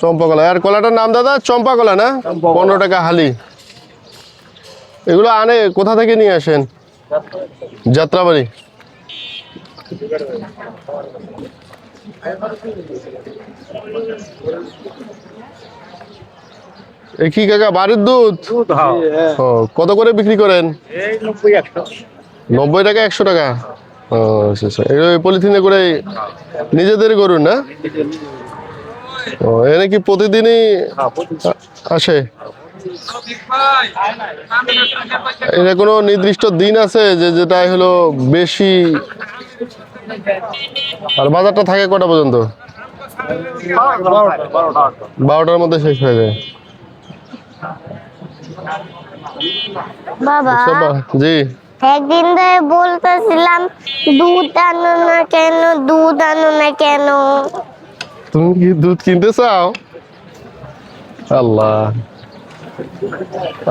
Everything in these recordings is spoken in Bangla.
চম্পা কলা আর কলাটার নাম দাদা? চম্পা কলা না পনেরো টাকা হালি। এগুলো আনে কোথা থেকে নিয়ে আসেন? যাত্রাবাড়ি। কি কাকা বাড়ির দুধ? কত করে বিক্রি করেন? নব্বই টাকা একশো টাকা। ও আচ্ছা আচ্ছা। এই পলিথিনে করে নিজেদের গরু না? ও এনে কি প্রতিদিনই আসে? এটা কোনো নির্দিষ্ট দিন আছে যে যেটা হলো বেশি? আর বাজারটা থাকে কটা পর্যন্ত? বারোটার মধ্যে শেষ হয়ে যায়। বাবা। আচ্ছা, জি। একদিন ধরে বলতেছিলাম, দুধ আনো না কেন, দুধ আনো না কেন? তুমি কি দুধ কিনতে চাও? আল্লাহ।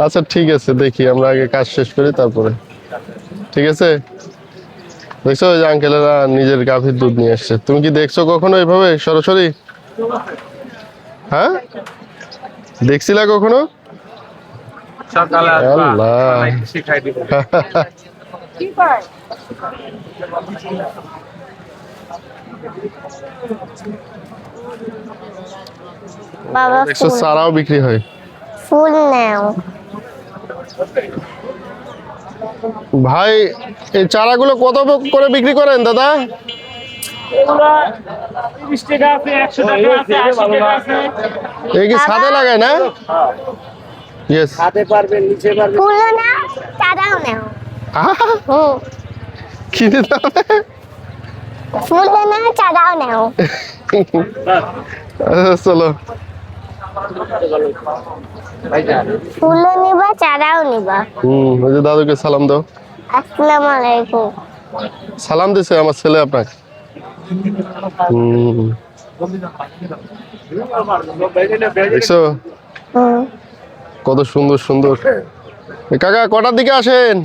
আচ্ছা ঠিক আছে, দেখি, আমরা আগে কাজ শেষ করি তারপরে। ঠিক আছে? দেখছ, ওই আঙ্কেলেরা নিজের গাভীর দুধ নিয়ে আসছে। তুমি কি দেখছ কখনো এভাবে সরাসরি? হ্যাঁ? দেখছিলা কখনো? সকালে। শিখাই দিব। বাবা ফুল। বিক্রি হয়। ফুল নেও। ভাই এই চারাগুলো কত করে বিক্রি করেন দাদা? এগুলো তিরিশ টাকা আছে একশো টাকা আছে আশি টাকা আছে। এই কি সাদা লাগায় না? ইয়েস হাতে পারবেন নিচে পারবেন। না চারাও নেও। হুম। কিনে দাও ফুল না চারাও নেও। চলো। নিবা চারাও নিবা। হুম ওই যে দাদুকে সালাম দাও। আসসালামু আলাইকুম সালাম দিছে আমার ছেলে আপনাকে। হুম। দেখছ? হুম। কত সুন্দর সুন্দর। এ কাকা কটার দিকে আসেন?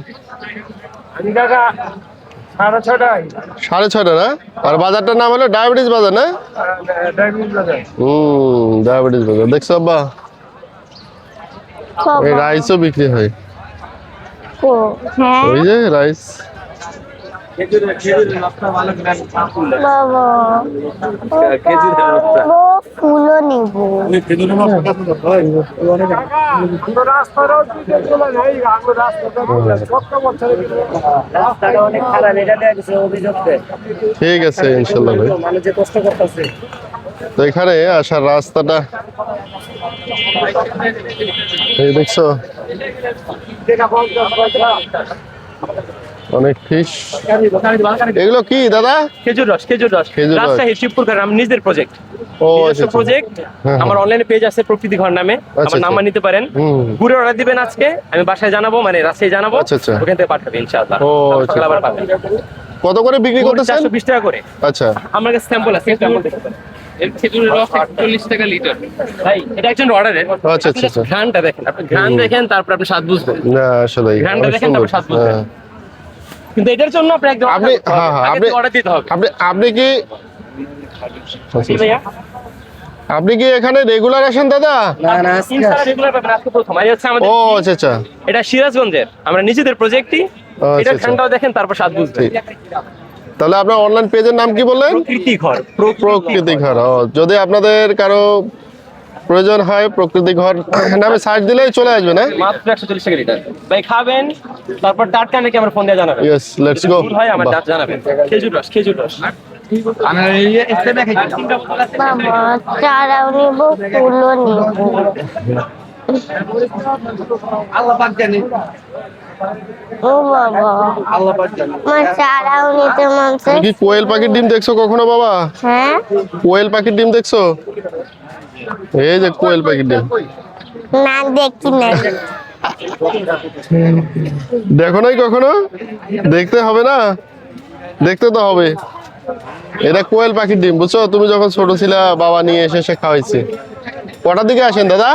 সাড়ে ছটা ছয়টা না? আর বাজারটার নাম হলো ডায়াবেটিস বাজার না? হুম ডায়াবেটিস বাজার। দেখছ আব্বা? এই রাইসও বিক্রি হয়। হ্যাঁ। ওই যে রাইস। বাবা ফুলও নিব ঠিক আছে ইনশাল্লাহ ভাই মানুষ যে কষ্ট করতেছে তো এখানে আসার রাস্তাটা এই দেখছ অনেক ফিশ এগুলো কি দাদা? খেজুর রস খেজুর রস। রাজশাহী শিবপুর গ্রাম নিজের প্রজেক্ট ও আচ্ছা আচ্ছা। প্রজেক্ট হ্যাঁ, আমার হ্যাঁ। অনলাইনে পেজ আছে প্রকৃতি ঘর নামে। আমার আচ্ছা। নাম্বার নিতে পারেন। ঘুরে অর্ডার দিবেন আজকে আমি বাসায় জানাব মানে রাজশাহী জানাব। ওখান থেকে পাঠাবে ইনশাআল্লাহ। ও, আচ্ছা। আবার পাবেন। কত করে বিক্রি করতেছেন? চারশো বিশ টাকা করে। আচ্ছা। আমার কাছে স্যাম্পল আছে স্যাম্পল দেখতে পারেন। খেজুরের রস একচল্লিশ টাকা লিটার। ভাই এটা একজন অর্ডারের আচ্ছা আচ্ছা আচ্ছা। ঘ্রানটা দেখেন আপনি ঘ্রান দেখেন তারপর আপনি স্বাদ বুঝবেন। না আসলে ঘ্রানটা দেখেন, তারপর স্বাদ বুঝবেন। হ্যাঁ। কিন্তু এটার জন্য আপনি একদম আপনি হ্যাঁ হ্যাঁ আপনি অর্ডার দিতে হবে। আপনি আপনি কি আপনি কি এখানে রেগুলার আসেন দাদা? না না রেগুলার পাবেন আজকে প্রথম। আর হচ্ছে আমাদের ও আচ্ছা আচ্ছা। এটা সিরাজগঞ্জের। আমরা নিজেদের প্রজেক্টই আচ্ছা, এটা আচ্ছা। দেখেন তারপর স্বাদ বুঝবেন। তাহলে আপনার অনলাইন পেজের নাম কি বললেন? প্রকৃতি ঘর প্রকৃতি ঘর যদি আপনাদের কারও প্রয়োজন হয় প্রকৃতি ঘর নামে সার্চ দিলেই চলে আসবে না? মাত্র একশো চল্লিশ টাকা লিটার ভাই খাবেন তারপর টাটকা নাকি আমার ফোন দিয়ে জানাবেন? ইয়েস লেটস গো ভাই হয় আমার দাঁত জানাবেন। খেজুর রস খেজুর রস। মামা চারাও নিব ফুলও নিব। আল্লাহ পাক জানে। ও বাবা আল্লাহ পাক জানে। চারাও নিতে মন কি কোয়েল পাখির ডিম দেখছ কখনো বাবা? হ্যাঁ? কোয়েল পাখির ডিম দেখছ? এই যে কোয়েল পাখির ডিম। না দেখি না। দেখো নাই কখনো? দেখতে হবে না? দেখতে তো হবে। এটা কোয়েল পাখির ডিম বুঝছ? তুমি যখন ছোট ছিলা বাবা নিয়ে এসে এসে খাওয়াইছে। কটার দিকে আসেন দাদা?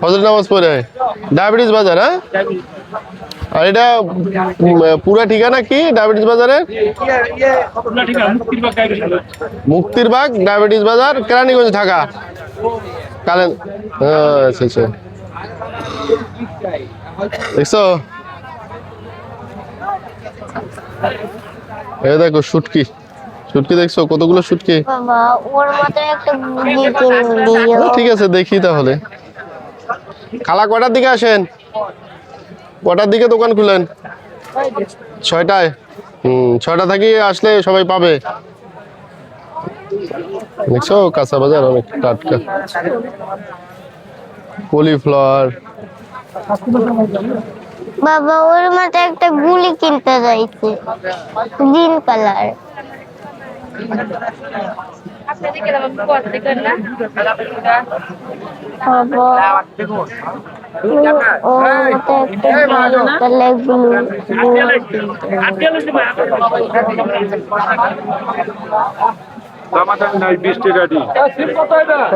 ফজর নামাজ ডায়াবেটিস বাজার হ্যাঁ? আর এটা পুরা ঠিকানা কি ডায়াবেটিস বাজারে না ঠিক মুক্তির বাগ গাড়ি মুক্তির বাগ ডায়াবেটিস বাজার কেরানীগঞ্জ ঢাকা। কালেন আচ্ছা আচ্ছা। দেখছ? এই দেখো শুটকি শুটকি দেখছ? কতগুলো শুটকি? বাবা ওর মতো একটা দিও ঠিক আছে দেখি তাহলে। খালা কটার দিকে আসেন? কটার দিকে দোকান খুলেন? ছয়টায়। হুম ছয়টা থেকে আসলে সবাই পাবে। দেখছ কাঁচা বাজার অনেক টাটকা। কলিফ্লাওয়ার। বাবা ওর মতো একটা গুলি কিনতে যাইছে। Green colour.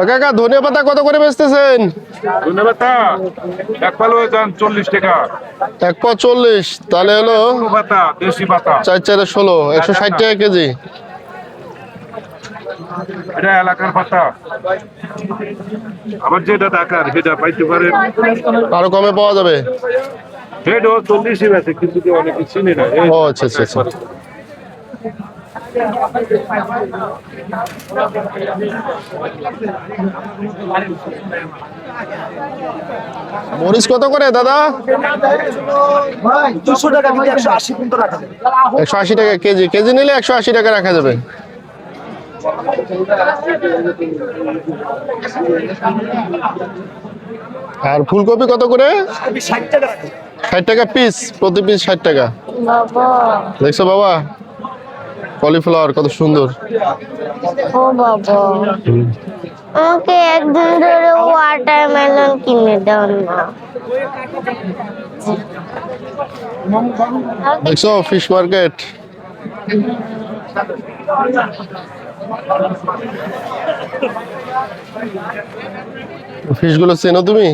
কাকা ধনিয়া পাতা কত করে বেচতেছেন? ধন্যবাদ এক পালো যান চল্লিশ টাকা। এক পা চল্লিশ তাহলে হলো পাতা দেশি পাতা। চার চারে ষোলো একশো ষাট টাকা কেজি। এটা এলাকার পাতা আবার যেটা ঢাকার সেটা পাইতে পারেন। আরও কমে পাওয়া যাবে। হেডও চল্লিশই আছে কিন্তু কেউ অনেকে চিনি না। ও আচ্ছা আচ্ছা আচ্ছা। মরিচ কত করে দাদা? একশো আশি টাকা কেজি। কেজি নিলে একশো আশি টাকা রাখা যাবে। আর ফুলকপি কত করে? ষাট টাকা পিস প্রতি পিস ষাট টাকা। বাবা দেখছ বাবা? কলিফ্লাওয়ার কত সুন্দর। ও বাবা। আমাকে একদিন ধরে ওয়াটারমেলন কিনে দাও না। দেখছ ফিশ মার্কেট ফিশগুলো চেনো তুমি?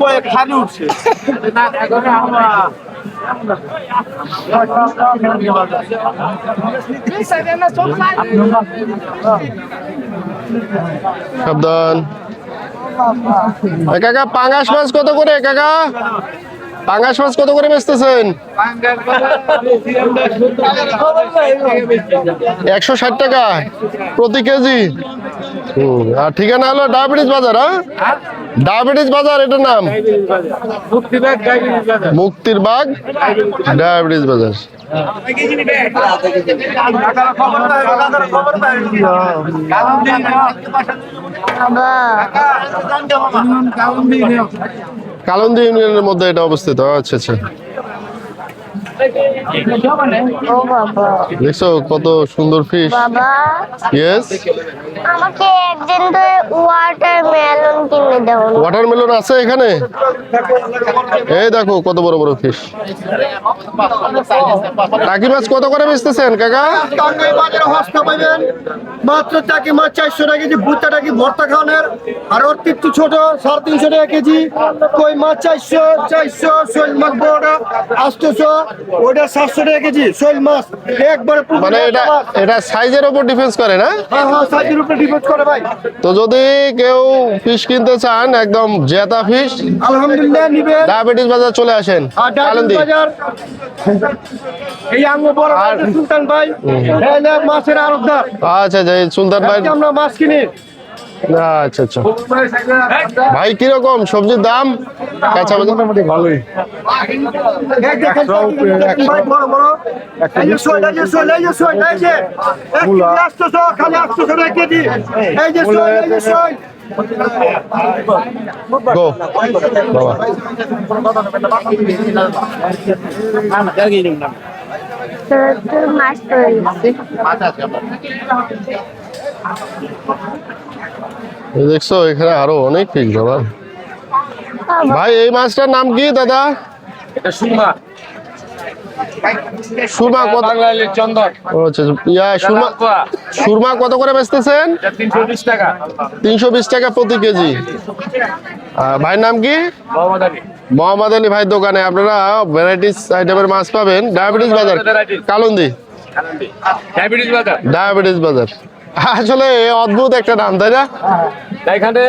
কয়েক খানি উঠছে সাবধান। এ কাকা পাঙ্গাস মাছ কত করে কাকা? পাঙ্গাস মাছ কত করে বেচতেছেন? একশো ষাট টাকা, প্রতি কেজি? আর ঠিকানা হলো ডায়াবেটিস বাজার হ্যাঁ? ডায়াবেটিস বাজার, এটার নাম? মুক্তির বাগ ডায়াবেটিস বাজার। বাবা কালন্দি ইউনিয়নের মধ্যে এটা অবস্থিত। আচ্ছা আচ্ছা। ও বাবা দেখছ কত সুন্দর ফিশ বাবা। ইয়েস আমাকে একদিন ধরে ওয়াটারমেলন কিনে দাও ওয়াটারমেলন আছে এখানে? এই দেখো কত বড় বড় ফিশ টাকি মাছ কত করে বেচতেছেন কাকা? টাঙ্গাই বাজারে হস্তা পাইবেন। মাত্র টাকি মাছ চারশো টাকা কেজি ভুট্টা টাকি ভর্তা খাওয়ানোর। আর ওর একটু ছোট সাড়ে তিনশো টাকা কেজি। কই মাছ চারশো চারশো শৈল মাছ বড়টা আটশোশো। ওটা সাতশো টাকা কেজি শৈল মাছ একবারে মানে এটা এটা সাইজের উপর ডিফেন্স করে না? হ্যাঁ হ্যাঁ সাইজের উপরে ডিপেন্ড করে ভাই। তো যদি কেউ ফিশ কিনতে চান একদম জেতা ফিশ আলহামদুলিল্লাহ নিবেন ডায়াবেটিস বাজার চলে আসেন। কালন্দি বাজার এই আঙ্গ বড় সুলতান ভাই মাছের আড়তদার। আচ্ছা সুলতান ভাই আমরা মাছ কিনি। আচ্ছা আচ্ছা। ভাই কীরকম? সবজির দাম? কাঁচা বাবা। তোর মাছ দেখছ এখানে আরও অনেক ফিশ বাবা। ভাই এই মাছটার নাম কি দাদা? এটা সুমা সুরমা কত চন্দন। আচ্ছা। ইয়া সুরমা সুরমা কত করে বেচতেছেন? তিনশো বিশ টাকা। প্রতি কেজি। ভাইয়ের নাম কি? মোহাম্মদ আলী। মোহাম্মদ আলী ভাই দোকানে আপনারা ভ্যারাইটিস আইটেমের মাছ পাবেন। ডায়াবেটিস বাজার কালন্দি। ডায়াবেটিস বাজার। ডায়াবেটিস বাজার। আসলে অদ্ভুত একটা নাম তাই না? এখানে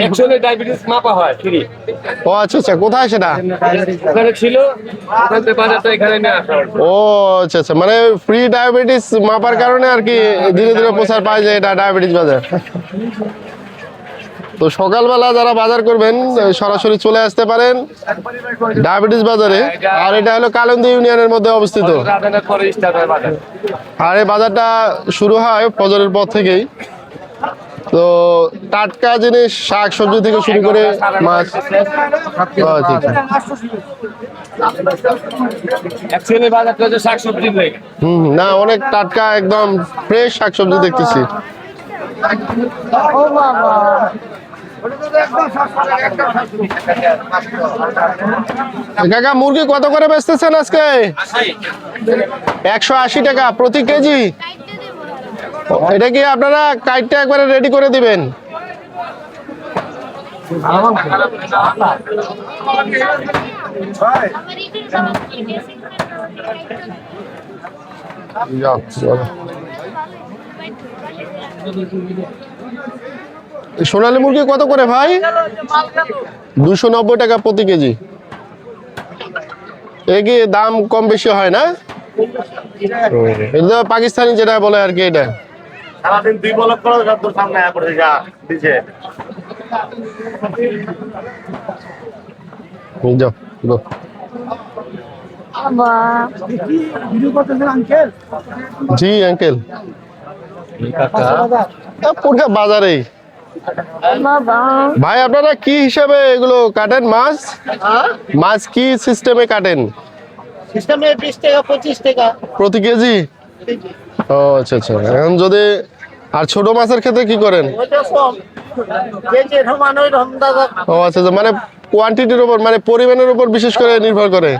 অ্যাকচুয়ালি ডায়াবেটিস মাপা হয় ফ্রি ও আচ্ছা আচ্ছা কোথায় সেটা? ওখানে ছিল ওখান বাজারটা এখানে নিয়ে আসা ও আচ্ছা আচ্ছা মানে ফ্রি ডায়াবেটিস মাপার কারণে আর কি ধীরে ধীরে প্রচার পায় যে এটা ডায়াবেটিস বাজার। তো সকালবেলা যারা বাজার করবেন সরাসরি চলে আসতে পারেন ডায়াবেটিস বাজারে। আর এটা হলো কালন্দি ইউনিয়নের মধ্যে অবস্থিত। হয় আর এই বাজারটা শুরু হয় ফজরের পর থেকেই। তো টাটকা জিনিস শাক সবজি থেকে শুরু করে মাছ। লেগে হুম না অনেক টাটকা একদম ফ্রেশ শাকসবজি দেখতেছি। কাকা, মুরগি কত করে বেচতেছেন আজকে একশো আশি টাকা প্রতি কেজি এটা কি আপনারা কাইটটা একবারে রেডি করে দিবেন। সোনালী মুরগি কত করে ভাই? দুশো নব্বই টাকা প্রতি কেজি। এ কি দাম কম বেশি হয় না? এটা পাকিস্তানি যেটা বলে আর কি এটা। সারাদিন দুই বলক করে তোর সামনে আয়া পড়ে যা দিছে। যাও গো। জি আঙ্কেল পুরো বাজারেই। ভাই আপনারা কি হিসাবে এগুলো কাটেন? মাছ? মাছ কি সিস্টেমে কাটেন? সিস্টেমে বিশ টাকা পঁচিশ টাকা। প্রতি কেজি? ও আচ্ছা আচ্ছা। এখন যদি আর ছোট মাছের ক্ষেত্রে কি করেন? ও আচ্ছা আচ্ছা। মানে কোয়ান্টিটির উপর মানে পরিমাণের উপর বিশেষ করে নির্ভর করে?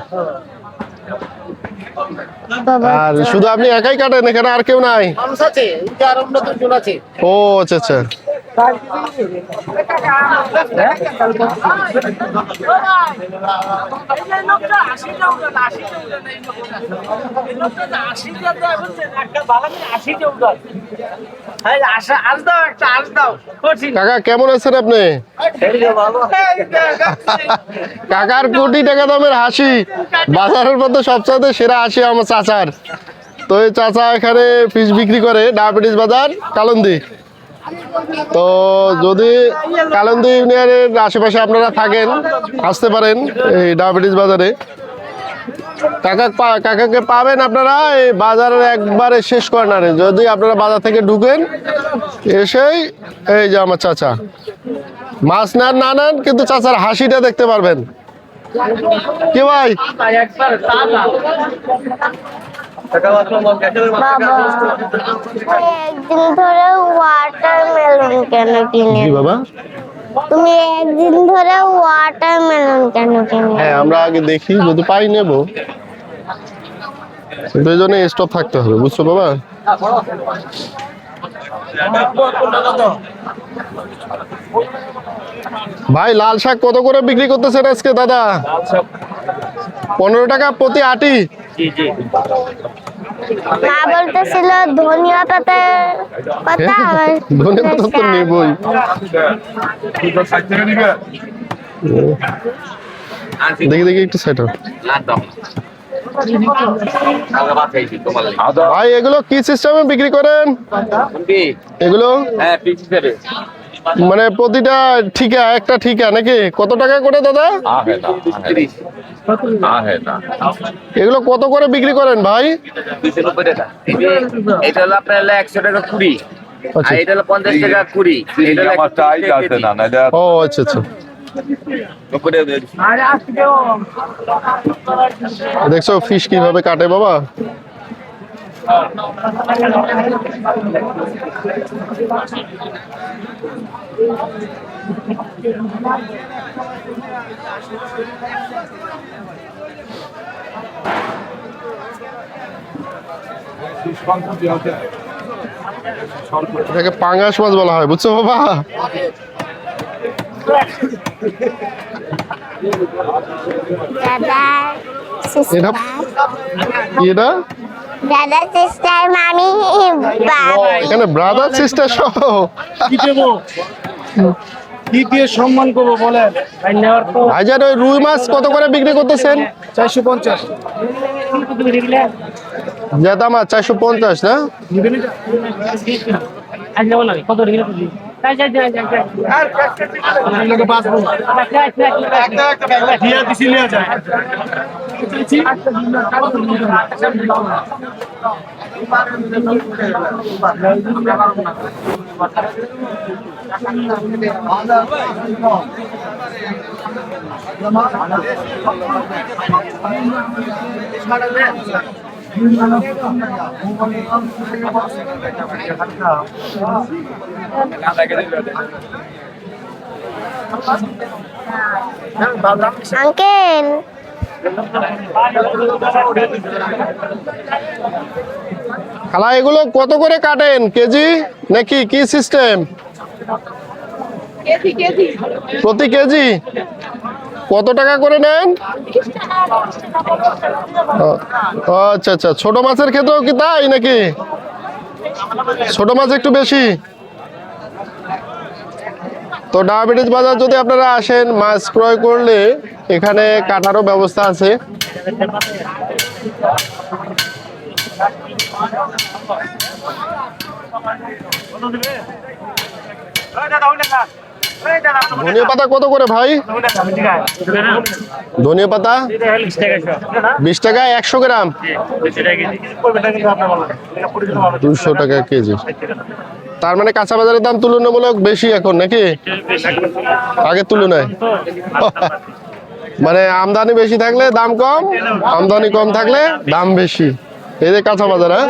আর শুধু আপনি একাই কাটেন? এখানে আর কেউ নাই? ও আচ্ছা আচ্ছা। কাকা, কেমন আছেন আপনি? কাকার কোটি টাকা দামের হাসি। বাজারের মধ্যে সবচেয়ে সেরা হাসি আমার চাচার। তো এই চাচা এখানে ফিশ বিক্রি করে ডায়াবেটিস বাজার, কালন্দি। তো যদি কালন্দি ইউনিয়নের আশেপাশে আপনারা থাকেন, আসতে পারেন এই ডায়াবেটিস বাজারে। কাকা কাকাকে পাবেন আপনারা এই বাজারের একবারে শেষ কর্নারে। যদি আপনারা বাজার থেকে ঢুকেন, এসেই এই যে আমার চাচা। মাছ নেন, না নেন, কিন্তু চাচার হাসিটা দেখতে পারবেন। কি ভাই? বাবা একদিন ধরে ওয়াটারমেলন কেন কিনে বাবা। তুমি একদিন ধরে ওয়াটারমেলন কেন কিনে হ্যাঁ আমরা আগে দেখি যদি পাই নেব। জন্য স্টপ থাকতে হবে বুঝছ বাবা? ভাই লাল শাক কত করে বিক্রি করতেছেন আজকে দাদা? পনেরো টাকা প্রতি আটি। মা বলতেছিল ধনিয়া পাতা কথা আবার ধনে পাতা তো নেবই। দেখি দেখি একটু সাইড ভাই এগুলো কি সিস্টেমে বিক্রি করেন? এগুলো? হ্যাঁ মানে প্রতিটা ঠিকা একটা ঠিকা নাকি? কত টাকা করে দাদা? আহে না আহে না। এগুলো কত করে বিক্রি করেন ভাই? দুইশো নব্বই টাকা এই যে এটা হলো আপনার একশো টাকা কুড়ি। আর আচ্ছা এটা হলো পঞ্চাশ টাকা কুড়ি। এটা হলো আমার চাই আছে না না এটা ও আচ্ছা আচ্ছা। দেখছ ফিশ কীভাবে কাটে বাবা? এটাকে পাঙ্গাস মাছ বলা হয় বুঝছ বাবা? এটা? এটা? দাদা সিস্টার মামি বাবা এখানে ব্রাদার সিস্টার সহ। কি দেবো? কি দিয়ে সম্মান করব বলেন? ভাইজান ওই রুই মাছ কত করে বিক্রি করতেছেন? চারশো পঞ্চাশ। জেতা মাছ চারশো পঞ্চাশ না? কত রেখে তুই খালা এগুলো কত করে কাটেন? কেজি? নাকি কি সিস্টেম? প্রতি কেজি? কত টাকা করে নেন? আচ্ছা আচ্ছা। ছোট মাছের ক্ষেত্রেও কি তাই নাকি? ছোট মাছ একটু বেশি? তো ডায়াবেটিস বাজার যদি আপনারা আসেন মাছ ক্রয় করলে এখানে কাটারও ব্যবস্থা আছে। ধনিয়া পাতা কত করে ভাই? ধনিয়া পাতা বিশ টাকা, একশো গ্রাম। দুশো টাকা কেজি। তার মানে কাঁচা বাজারের দাম তুলনামূলক বেশি এখন নাকি? আগের তুলনায়। মানে আমদানি বেশি থাকলে দাম কম, আমদানি কম থাকলে দাম বেশি। এই যে কাঁচা বাজার হ্যাঁ?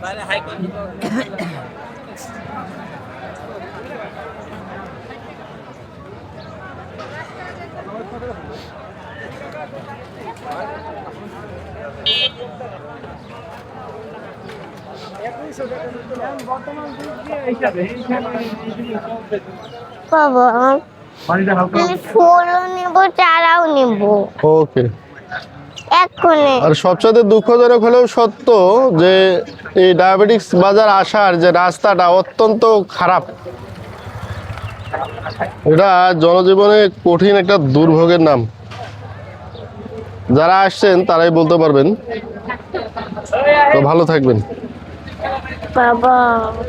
Vale, hay conmigo. বাবা আমি ফুলও নেব চারাও নেব। ওকে। আর সবচেয়ে দুঃখজনক হলেও সত্য যে এই ডায়াবেটিক্স বাজার আসার যে রাস্তাটা অত্যন্ত খারাপ। এটা জনজীবনে কঠিন একটা দুর্ভোগের নাম। যারা আসছেন তারাই বলতে পারবেন। তো ভালো থাকবেন। বাবা